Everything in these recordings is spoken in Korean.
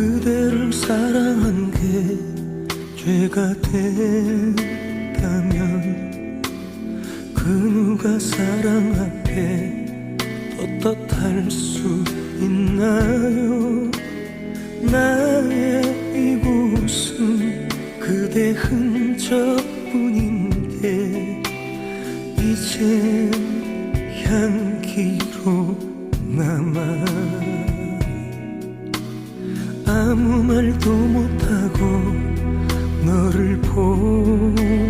그대를 사랑한 게 죄가 됐다면 그 누가 사랑 앞에 떳떳할 수 있나요? 나의 이곳은 그대 흔적뿐인데 이젠 향기로 남아 아무 말도 못하고 너를 보냈지.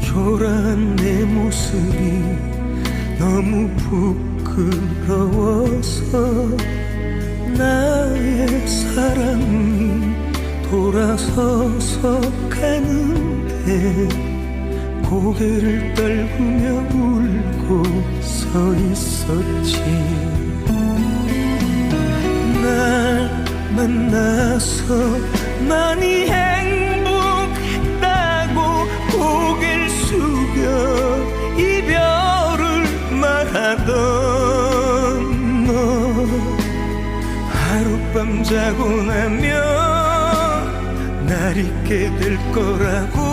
초라한 내 모습이 너무 부끄러워서 나의 사랑이 돌아서서 가는데 고개를 떨구며 울고 서 있었지 만나서 많이 행복했다고 고개를 숙여 이별을 말하던 너. 하룻밤 자고 나면 날 잊게 될 거라고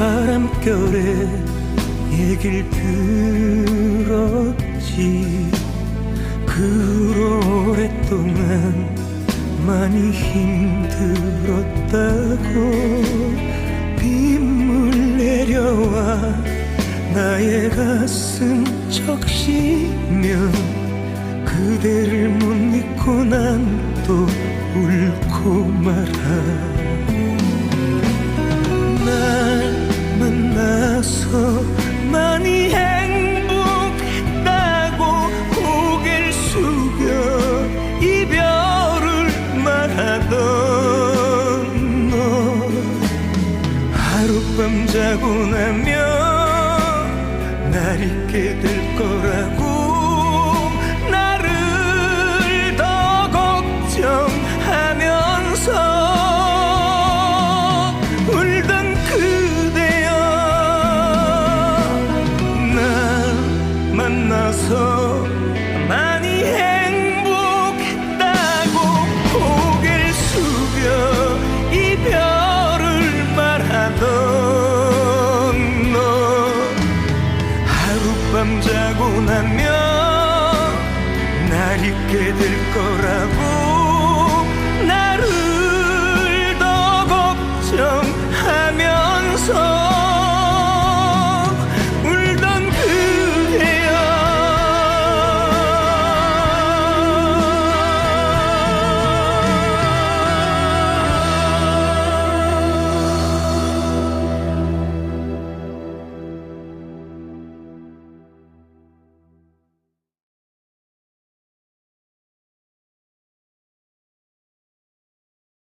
바람결에 얘길 들었지. 그 오랫동안 많이 힘들었다고 빗물 내려와 나의 가슴 적시면 그대를 못 잊고 난 또 울고 말아 자고 나면 날 잊게 될 거라고. 나를 더 걱정하면서 밤 자고 나면 날 잊게 될 거라고.